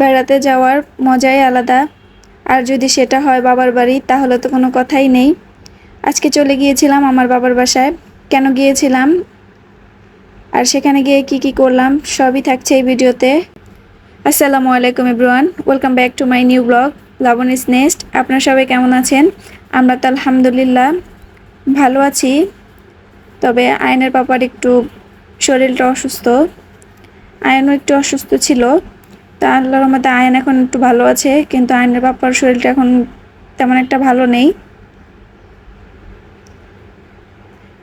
বেড়াতে যাওয়ার মজাই আলাদা। আর যদি সেটা হয় বাবার বাড়ি, তাহলে তো কোনো কথাই নেই। আজকে চলে গিয়েছিলাম আমার বাবার বাসায়। কেন গিয়েছিলাম? আর সেখানে গিয়ে কি কি করলাম, সবই থাকছে এই ভিডিওতে। আসসালামু আলাইকুম everyone, welcome back to my new blog, লাবণ is nest আপনারা সবাই কেমন আছেন? আমরা তো আলহামদুলিল্লাহ ভালো আছি। তবে আয়নের পাপার একটু শরীরটা অসুস্থ। আয়নও একটু অসুস্থ ছিল। তা আল্লাহর রহমতে আয়ন এখন একটু ভালো আছে, কিন্তু আয়নের পাপার শরীরটা এখন তেমন একটা ভালো নেই।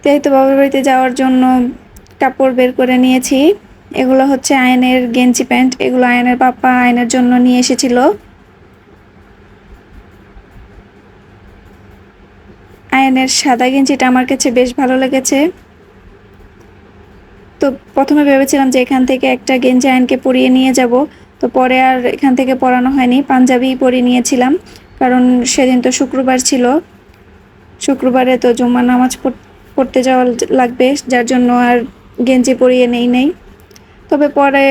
তাই তো বাবার বাড়িতে যাওয়ার জন্য কাপড় বের করে নিয়েছি। এগুলো হচ্ছে আয়নের গেঞ্জি প্যান্ট, এগুলো আয়নের পাপা আয়নের জন্য নিয়ে এসেছিল। আয়নের সাদা গেঞ্জিটা আমার কাছে বেশ ভালো লেগেছে। তো প্রথমে ভেবেছিলাম যে এখান থেকে একটা গেঞ্জি আয়নকে পরিয়ে নিয়ে যাব তো পরে আর এখান থেকে পরানো হয়নি। পাঞ্জাবি পরিয়ে নিয়েছিলাম, কারণ সেদিন তো শুক্রবার ছিল। শুক্রবারে তো জুম্মা নামাজ পড়তে যাওয়া লাগবে, যার জন্য আর গেঞ্জি পরিয়ে নেই নেই। তবে পরে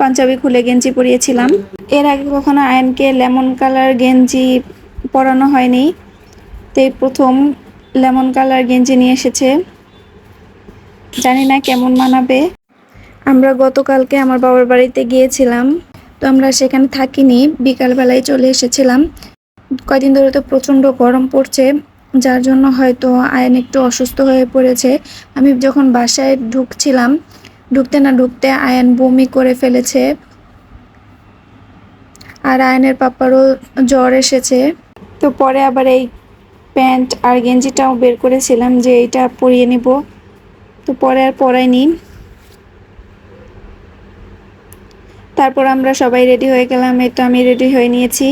পাঞ্জাবি খুলে গেঞ্জি পরিয়েছিলাম। এর আগে কখনো আয়নকে লেমন কালার গেঞ্জি পরানো হয়নি। তো এই প্রথম লেমন কালার গেঞ্জি নিয়ে এসেছে। জানি না কেমন মানাবে। আমরা গতকালকে আমার বাবার বাড়িতে গিয়েছিলাম। তো আমরা সেখানে থাকিনি, বিকালবেলায় চলে এসেছিলাম। কয়দিন ধরে তো প্রচণ্ড গরম পড়ছে, যার জন্য হয়তো আয়ন একটু অসুস্থ হয়ে পড়েছে। আমি যখন বাসায় ঢুকছিলাম, ঢুকতে না ঢুকতে আয়ন বমি করে ফেলেছে। আর আয়নের পাপারও জ্বর এসেছে। তো পরে আবার এই প্যান্ট আর গেঞ্জিটাও বের করেছিলাম যে এইটা পরিয়ে নিব। তো পরে আর পরাইনি। তারপর আমরা সবাই রেডি হয়ে গেলাম, এই তো আমি রেডি হয়ে নিয়েছি।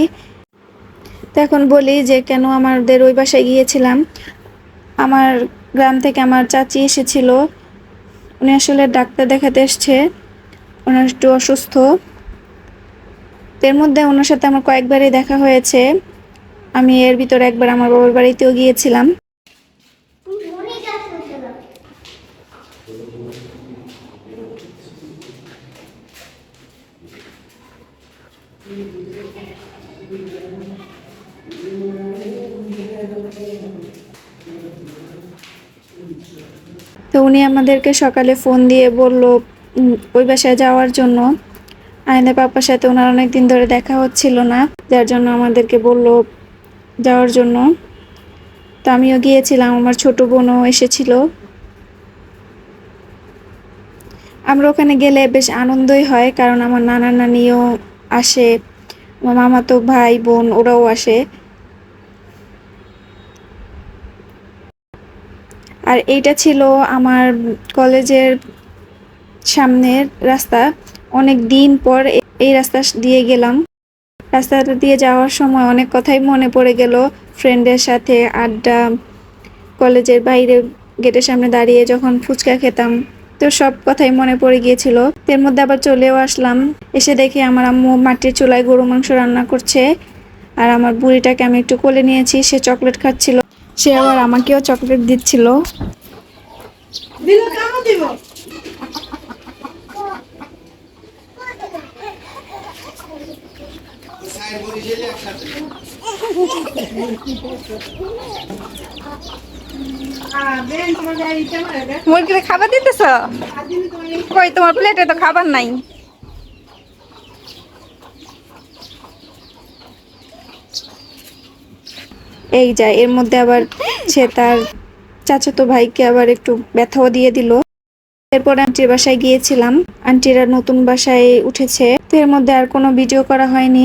তো এখন বলি যে কেন আমাদের ওই বাসায় গিয়েছিলাম। আমার গ্রাম থেকে আমার চাচি এসেছিল। উনি আসলে ডাক্তার দেখাতে এসছে। ওনার একটু অসুস্থ। এর মধ্যে ওনার সাথে আমার কয়েকবারই দেখা হয়েছে। আমি এর ভিতরে একবার আমার বাবার বাড়িতেও গিয়েছিলাম। তো উনি আমাদেরকে সকালে ফোন দিয়ে বলল ওই বাসায় যাওয়ার জন্য। আয়নের পাপার সাথে ওনার অনেক দিন ধরে দেখা হচ্ছিল না, যার জন্য আমাদেরকে বলল যাওয়ার জন্য। তো আমিও গিয়েছিলাম, আমার ছোট বোনও এসেছিল। আমরা ওখানে গেলে বেশ আনন্দই হয়, কারণ আমার নানা নানিও আসে। মামাতো ভাই, বোন, ওরাও আসে। আর এইটা ছিল আমার কলেজের সামনের রাস্তা। অনেক দিন পর এই রাস্তা দিয়ে গেলাম। রাস্তাটা দিয়ে যাওয়ার সময় অনেক কথাই মনে পড়ে গেল। ফ্রেন্ডের সাথে আড্ডা, কলেজের বাইরে গেটের সামনে দাঁড়িয়ে যখন ফুচকা খেতাম। তো সব কথাই মনে পড়ে গিয়েছিল। এর মধ্যে আবার চলেও আসলাম। এসে দেখি আমার আম্মু মাটির চুলায় গরু মাংস রান্না করছে। আর আমার বুড়িটাকে আমি একটু কোলে নিয়েছি, সে চকলেট খাচ্ছিল। সে আবার আমাকেও চকলেট দিচ্ছিল। দিল মুরগিরে খাবার দিতেছ? কই তোমার প্লেটে তো খাবার নাই। এই যায় এর মধ্যে আবার সে তার চাচাতো ভাইকে আবার একটু ব্যথাও দিয়ে দিল। এরপর আন্টির বাসায় গিয়েছিলাম। আন্টিরা নতুন বাসায় উঠেছে। তো এর মধ্যে আর কোনো ভিডিও করা হয়নি।